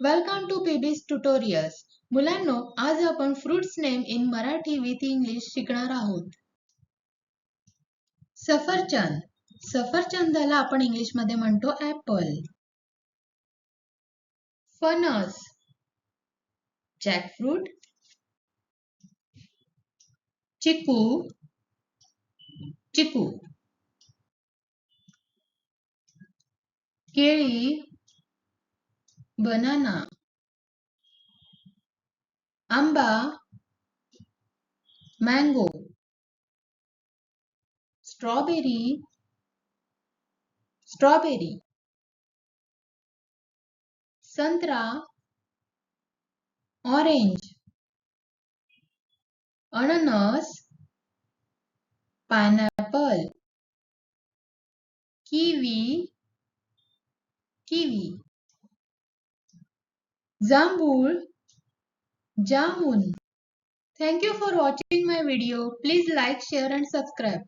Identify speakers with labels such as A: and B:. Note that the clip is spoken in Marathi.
A: वेलकम टू बेबीज ट्युटोरियल्स मुलांनो आज आपण fruits name in Marathi with English शिकणार आहोत. सफरचंद. सफरचंदाला आपण इंग्लिशमध्ये म्हणतो ऍपल फणस. जॅकफ्रूट चिकू. चिकू. केळी. बनाना आंबा मँगो स्ट्रॉबेरी स्ट्रॉबेरी संत्रा ऑरेंज अननस pineapple kiwi kiwi Zambul Jamun. Thank you for watching my video. Please like, share and subscribe.